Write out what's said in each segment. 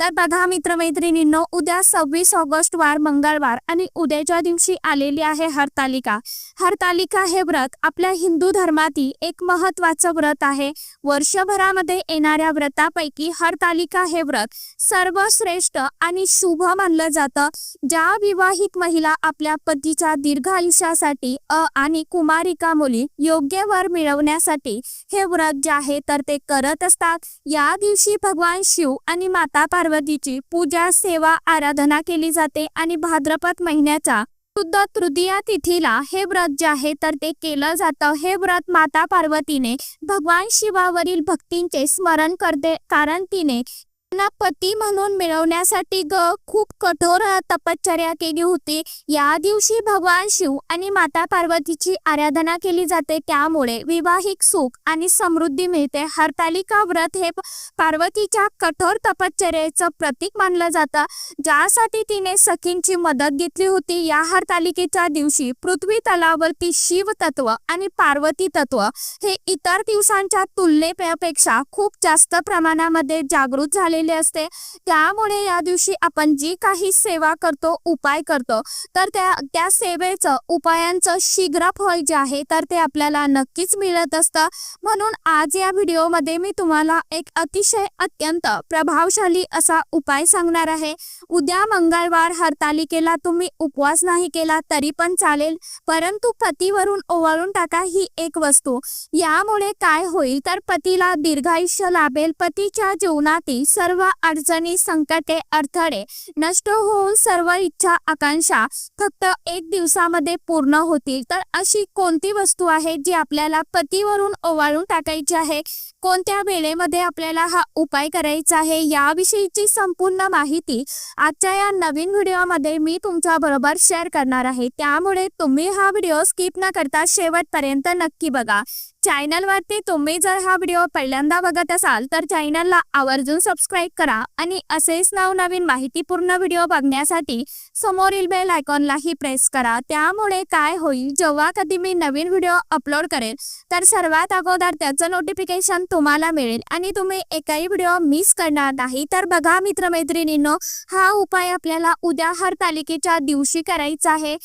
तर बघा मित्रमैत्रिणींनो उद्या सव्वीस ऑगस्ट वार मंगळवार आणि उद्याच्या दिवशी आलेली आहे हरतालिका. हरतालिका हे व्रत आपल्या हिंदू धर्मातील एक महत्वाचं व्रत आहे. वर्षभरामध्ये येणाऱ्या व्रतापैकी हरतालिका हे व्रत सर्वश्रेष्ठ आणि शुभ मानलं जातं. ज्या विवाहित महिला आपल्या पतीच्या दीर्घ आयुष्यासाठी अ आणि कुमारिका मुली योग्य वर मिळवण्यासाठी हे व्रत जे आहे तर ते करत असतात. या दिवशी भगवान शिव आणि माता पार्वतीची पूजा सेवा आराधना केली जाते आणि भाद्रपद महिन्याचा शुद्ध तृतीया तिथीला हे व्रत जे आहे तर ते केलं जातं. हे व्रत माता पार्वतीने भगवान शिवावरील भक्तींचे स्मरण करते. कारण तिने त्यांना पती म्हणून मिळवण्यासाठी ग खूप कठोर तपश्चर्या केली होती. या दिवशी भगवान शिव आणि माता पार्वतीची आराधना केली जाते. त्यामुळे विवाहिक सुख आणि समृद्धी मिळते. हरतालिका व्रत हे पार्वतीच्या कठोर तपश्चर्याचं प्रतीक मानलं जातं. ज्यासाठी तिने सखींची मदत घेतली होती. या हरतालिकेच्या दिवशी पृथ्वी तलावरती शिव तत्व आणि पार्वती तत्व हे इतर दिवसांच्या तुलनेपेक्षा खूप जास्त प्रमाणामध्ये जागृत झाले झालेले असते. त्यामुळे या दिवशी आपण जी काही सेवा करतो उपाय करतो तर त्या त्या सेवेचं उपायांचं शीघ्र फळ जे आहे तर ते आपल्याला नक्कीच मिळत असतं. म्हणून आज या व्हिडिओमध्ये मी तुम्हाला एक अतिशय अत्यंत प्रभावशाली असा उपाय सांगणार आहे. उद्या मंगळवार हरतालिकेला तुम्ही उपवास नाही केला तरी पण चालेल परंतु पतीवरून ओवाळून टाका ही एक वस्तू. यामुळे काय होईल तर पतीला दीर्घायुष्य लाभेल पतीच्या जीवनातील सर्व अडचणी संकटे अडथळे नष्ट होऊन सर्व इच्छा आकांक्षा फक्त एक दिवसामध्ये पूर्ण होतील. तर अशी कोणती वस्तू आहे जी आपल्याला पतीवरून ओवाळून टाकायची आहे? कोणत्या वेळेमध्ये आपल्याला हा उपाय करायचा आहे? याविषयीची संपूर्ण माहिती आजच्या या नवीन व्हिडिओमध्ये मी तुमच्या बरोबर शेअर करणार आहे. त्यामुळे तुम्ही हा व्हिडिओ स्किप न करता शेवटपर्यंत नक्की बघा. चॅनलवरती तुम्ही जर हा व्हिडिओ पहिल्यांदा बघत असाल तर चॅनलला आवर्जून सबस्क्राईब करा आणि असेच नवनवीन माहितीपूर्ण व्हिडिओ बघण्यासाठी समोरील बेल आयकॉनलाही प्रेस करा. त्यामुळे काय होईल जेव्हा कधी मी नवीन व्हिडिओ अपलोड करेल तर सर्वात अगोदर त्याचं नोटिफिकेशन तुम्हाला मिळेल आणि तुम्ही एकही व्हिडिओ मिस करणार नाही. तर बघा मित्रमैत्रिणींनो हा उपाय आपल्याला उद्या हरतालिकेच्या दिवशी करायचा आहे.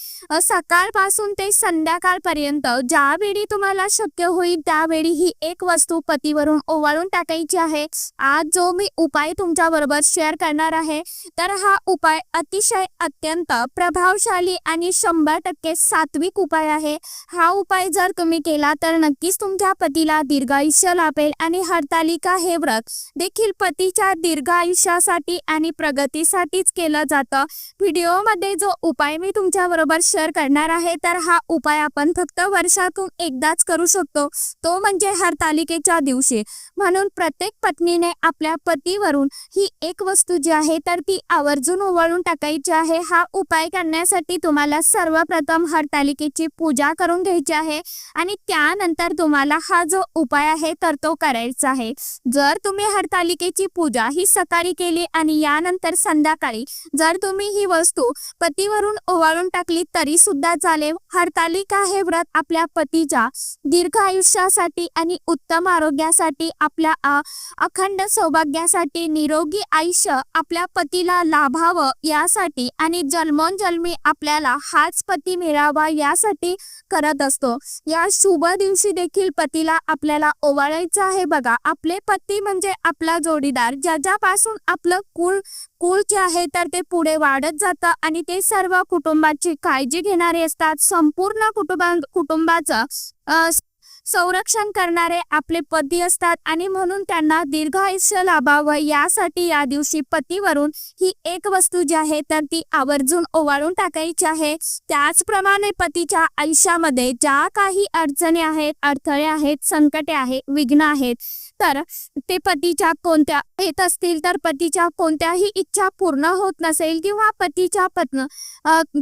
सकाळपासून ते संध्याकाळपर्यंत ज्यावेळी तुम्हाला शक्य होईल त्यावेळी ही एक वस्तू पतीवरून ओवाळून टाकायची आहे. आज जो मी उपाय तुमच्या बरोबर शेअर करणार आहे तर हा उपाय अतिशय अत्यंत प्रभावशाली आणि शंभर टक्के सात्विक उपाय आहे. हा उपाय जर तुम्ही केला तर नक्कीच तुमच्या पतीला दीर्घायुष्य लाभेल आणि हरतालिका हे व्रत देखील पतीच्या दीर्घ आयुष्यासाठी आणि प्रगतीसाठीच केलं जातं. व्हिडिओमध्ये जो उपाय मी तुमच्या बरोबर शेअर करणार आहे तर हा उपाय आपण फक्त वर्षातून एकदाच करू शकतो. तो म्हणजे हरतालिकेच्या दिवशी. म्हणून प्रत्येक पत्नीने आपल्या पतीवरून ही एक वस्तू जी आहे तर ती आवर्जून ओवाळून टाकायची आहे. हा उपाय करण्यासाठी तुम्हाला सर्वप्रथम हरतालिकेची पूजा करून घ्यायची आहे आणि त्यानंतर तुम्हाला हा जो उपाय आहे तर तो करायचा आहे. जर तुम्ही हरतालिकेची पूजा ही सकाळी केली आणि यानंतर संध्याकाळी जर तुम्ही ही वस्तू पतीवरून ओवाळून टाकली तरी सुद्धा चालेल. हरतालिका हे व्रत आपल्या पतीच्या दीर्घ आयुष्यासाठी आणि उत्तम आरोग्यासाठी आपल्या अखंड सौभाग्यासाठी निरोगी आयुष्य आपल्या पतीला लाभावं यासाठी आणि जन्मोनजन्मी आपल्याला हाच पती मिळावा यासाठी करत असतो. या शुभ दिवशी देखील पतीला आपल्याला ओवाळायचं आहे बघा. आपले पती म्हणजे आपला जोडीदार. ज्याच्यापासून आपलं कुळ कुळ जे आहे तर ते पुढे वाढत जातं आणि ते सर्व कुटुंबाची काळजी घेणारे असतात. संपूर्ण कुटुंबा कुटुंबाचं संरक्षण करणारे आपले पती असतात आणि म्हणून त्यांना दीर्घ आयुष्य लाभावं यासाठी या दिवशी पतीवरून ही एक वस्तू जी आहे तर ती आवर्जून ओवाळून टाकायची आहे. त्याचप्रमाणे पतीच्या आयुष्यामध्ये ज्या काही अडचणी आहेत अडथळे आहेत संकटे आहेत विघ्न आहेत तर ते पतीच्या कोणत्या येत असतील तर पतीच्या कोणत्याही इच्छा पूर्ण होत नसेल किंवा पतीच्या पत्न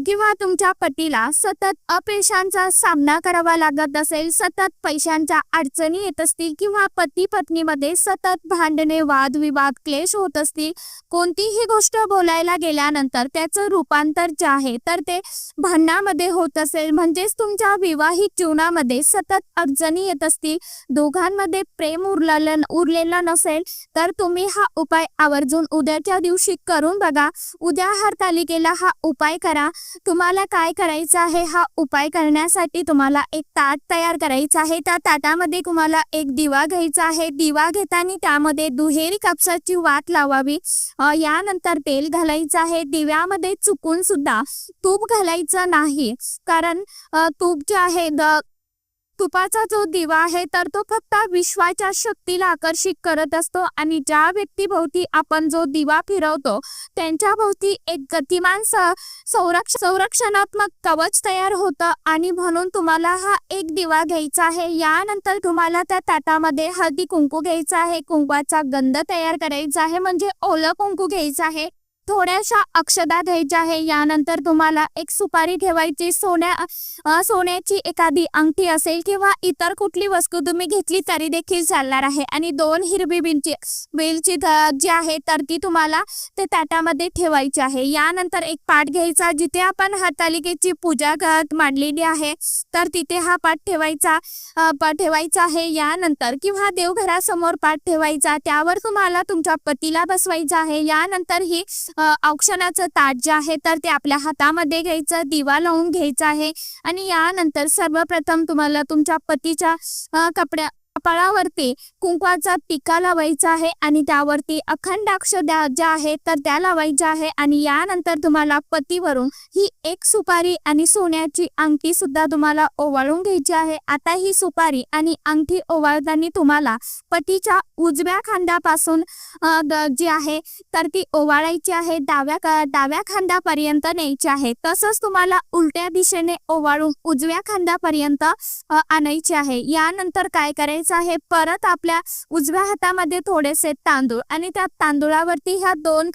किंवा तुमच्या पतीला सतत अपयशांचा सामना करावा लागत असेल सतत पैशांच्या अडचणी येत असतील किंवा पती पत्नीमध्ये सतत भांडणे वाद विवाद क्लेश होत असतील कोणतीही गोष्ट बोलायला गेल्यानंतर त्याचं रूपांतर जे आहे तर ते भांडणामध्ये होत असेल. म्हणजेच तुमच्या विवाहित जीवनामध्ये सतत अडचणी येत असतील दोघांमध्ये प्रेम उरला उरलेलं उरलेलं नसेल तर तुम्ही हा उपाय आवर्जून उद्याच्या दिवशी करून बघा. उद्या हरतालिकेला हा उपाय करा. तुम्हाला काय करायचं आहे? हा उपाय करण्यासाठी तुम्हाला एक ताट तयार करायचं आहे. त्या ताटामध्ये तुम्हाला एक दिवा घ्यायचा आहे. दिवा घेताना त्यामध्ये दुहेरी कापसाची वात लावावी. यानंतर तेल घालायचं आहे. दिव्यामध्ये चुकून सुद्धा तूप घालायचं नाही. कारण तूप जे आहे द तुपाचा जो दिवा आहे तर तो फक्त विश्वाच्या शक्तीला आकर्षित करत असतो आणि ज्या व्यक्तीभोवती आपण जो दिवा फिरवतो त्यांच्या भोवती एक गतिमान संरक्ष संरक्षणात्मक कवच तयार होतं आणि म्हणून तुम्हाला हा एक दिवा घ्यायचा आहे. यानंतर तुम्हाला त्या ताटामध्ये हळदी कुंकू घ्यायचा आहे. कुंकवाचा गंध तयार करायचा आहे. म्हणजे ओलं कुंकू घ्यायचं आहे. थोड्याशा अक्षदा घ्यायच्या आहे. यानंतर तुम्हाला एक सुपारी ठेवायची. सोन्या सोन्याची एखादी अंगठी असेल किंवा इतर कुठली वस्तू तुम्ही घेतली तरी देखील चालणार आहे. आणि दोन हिरवी बिलची बिलची जी आहे तर ती तुम्हाला ते ताटामध्ये ठेवायची आहे. यानंतर एक पाठ घ्यायचा. जिथे आपण हातालिकेची पूजा मांडलेली आहे तर तिथे हा पाठ ठेवायचा पाठ ठेवायचा आहे. यानंतर किंवा देवघरासमोर पाठ ठेवायचा. त्यावर तुम्हाला तुमच्या पतीला बसवायचा आहे. यानंतर ही औक्षणाचं ताट जे आहे तर ते आपल्या हातामध्ये घ्यायचं दिवा लावून घ्यायचा आहे. आणि यानंतर सर्वप्रथम तुम्हाला तुमच्या पतीच्या कपड्या कपाळावरती कुंकवाचा टिका लावायचा आहे आणि त्यावरती अखंडाक्ष द्या ज्या आहेत तर त्या लावायच्या आहे आणि यानंतर तुम्हाला पतीवरून ही एक सुपारी आणि सोन्याची अंगठी सुद्धा तुम्हाला ओवाळून घ्यायची आहे. आता ही सुपारी आणि अंगठी ओवाळताना तुम्हाला पतीच्या उजव्या खांद्यापासून जी आहे तर ती ओवाळायची आहे. डाव्या डाव्या खांद्यापर्यंत न्यायची आहे. तसंच तुम्हाला उलट्या दिशेने ओवाळून उजव्या खांद्यापर्यंत आणायची आहे. यानंतर काय करायचं? आहे. परत आपल्या उजव्या हातामध्ये थोडेसे तांदूळ आणि त्या तांदूळावरती ह्या दोन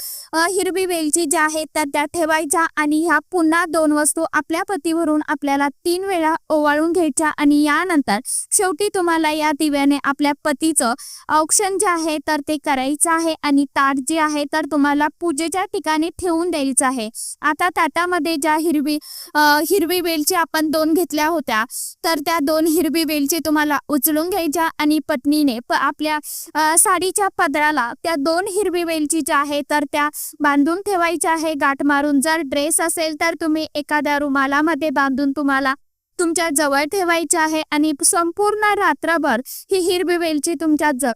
हिरवी वेलची ज्या आहेत त्या त्या ठेवायच्या आणि ह्या पुन्हा दोन वस्तू आपल्या पतीवरून आपल्याला तीन वेळा ओवाळून घ्यायच्या आणि यानंतर शेवटी तुम्हाला या दिव्याने आपल्या पतीचं औक्षण जे आहे तर ते करायचं आहे आणि ताट जे आहे तर तुम्हाला पूजेच्या ठिकाणी ठेवून द्यायचं आहे. आता ताटामध्ये ज्या हिरवी हिरवी वेलची आपण दोन घेतल्या होत्या तर त्या दोन हिरवी वेलची तुम्हाला उचलून घ्यायच्या आणि पत्नीने आपल्या साडीच्या पदराला त्या दोन हिरवी वेलची ज्या आहे तर त्या बांधून ठेवायच्या आहे. गाठ मारून जर ड्रेस असेल तर तुम्ही एखाद्या रुमालामध्ये बांधून तुम्हाला तुमच्या जवळ ठेवायचे आहे. आणि संपूर्ण रात्रभर ही हिरवी वेलची तुमच्या ज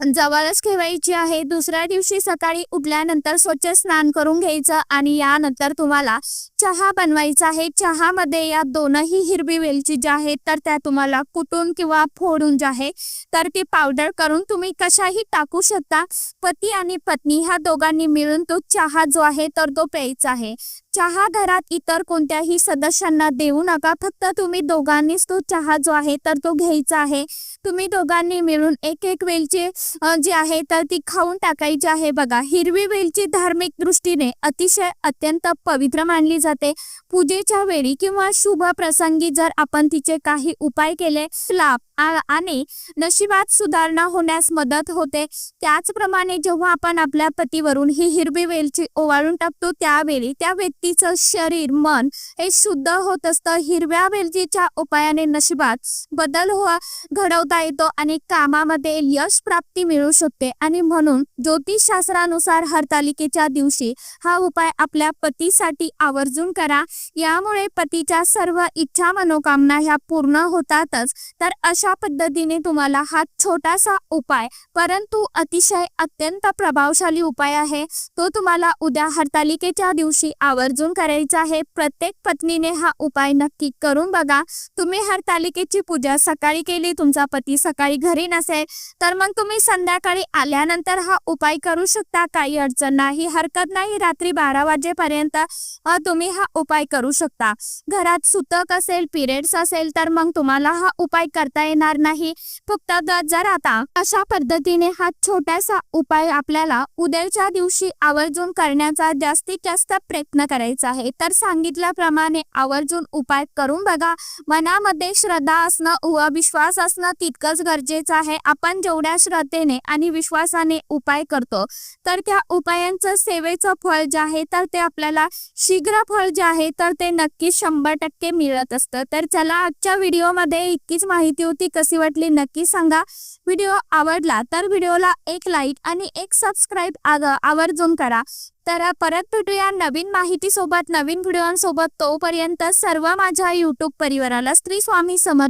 जवळच ठेवायची आहे. दुसऱ्या दिवशी सकाळी उठल्यानंतर स्वच्छ स्नान करून घ्यायचं आणि यानंतर तुम्हाला चहा बनवायचा आहे. चहामध्ये या दोनही हिरवी वेलची ज्या आहेत तर त्या तुम्हाला कुटून किंवा फोडून ज्या आहे तर ती पावडर करून तुम्ही कशाही टाकू शकता. पती आणि पत्नी ह्या दोघांनी मिळून तो चहा जो आहे तर तो प्यायचा आहे. चहा घरात इतर कोणत्याही सदस्यांना देऊ नका. फक्त तुम्ही दोघांनीच तो चहा जो आहे तर तो घ्यायचा आहे. तुम्ही दोघांनी मिळून एक एक वेलची जी आहे तर ती खाऊन टाकायची आहे बघा. हिरवी वेलची धार्मिक दृष्टीने अतिशय अत्यंत पवित्र मानली जाते. पूजेच्या वेळी किंवा शुभ प्रसंगी जर आपण तिचे काही उपाय केले लाभ आणि नशिबात सुधारणा होण्यास मदत होते. त्याचप्रमाणे जेव्हा आपण आपल्या पतीवरून ही हिरवी वेलची ओवाळून टाकतो त्यावेळी त्या व्यक्तीचं शरीर मन हे शुद्ध होत असतं. हिरव्या वेलचीच्या उपायाने नशिबात बदल हो घडवता येतो आणि कामामध्ये यश प्राप्ती मिळू शकते. आणि म्हणून ज्योतिषशास्त्रानुसार हरतालिकेच्या दिवशी हा उपाय आपल्या पतीसाठी आवर्जून करा. यामुळे पतीच्या सर्व इच्छा मनोकामना ह्या पूर्ण होतातच. तर अशा पद्धतीने तुम्हाला हा छोटासा उपाय परंतु अतिशय अत्यंत प्रभावशाली उपाय आहे. तो तुम्हाला उद्या हरतालिकेच्या दिवशी आवर्जून करायचा आहे. प्रत्येक पत्नीने हा उपाय नक्की करून बघा. तुम्ही हरतालिकेची पूजा सकाळी केली तुमचा पती सकाळी घरी नसेल तर मग तुम्ही संध्याकाळी आल्यानंतर हा उपाय करू शकता. काही अडचण नाही हरकत नाही. रात्री बारा वाजेपर्यंत तुम्ही हा उपाय करू शकता. घरात सुतक असेल पिरियड्स असेल तर मग तुम्हाला हा उपाय करता येणार नाही. फक्त द- जर आता. अशा पद्धतीने हा छोटासा उपाय आपल्याला उद्याच्या दिवशी आवर्जून करण्याचा जास्तीत जास्त प्रयत्न करायचा आहे. तर सांगितल्याप्रमाणे आवर्जून उपाय करून बघा. मनामध्ये श्रद्धा असणं व विश्वास असणं तितकंच गरजेचं आहे. आपण जेवढ्या श्रद्धेने आणि विश्वासाने उपाय करतो तर त्या उपायांचं सेवेचं फळ जे आहे तर ते आपल्याला शीघ्र फळ जे आहे तर ते नक्कीच शंभर टक्के मिळत असतं. तर चला आजच्या व्हिडिओमध्ये इतकीच माहिती होती. कशी वाटली नक्की सांगा. व्हिडिओ आवडला तर व्हिडिओला एक लाईक आणि एक सबस्क्राईब आवर्जून करा. तर परत भेटूया नवीन माहितीसोबत नवीन व्हिडिओसोबत तोपर्यंत सर्व माझ्या युट्यूब परिवाराला स्त्री स्वामी समर्थ.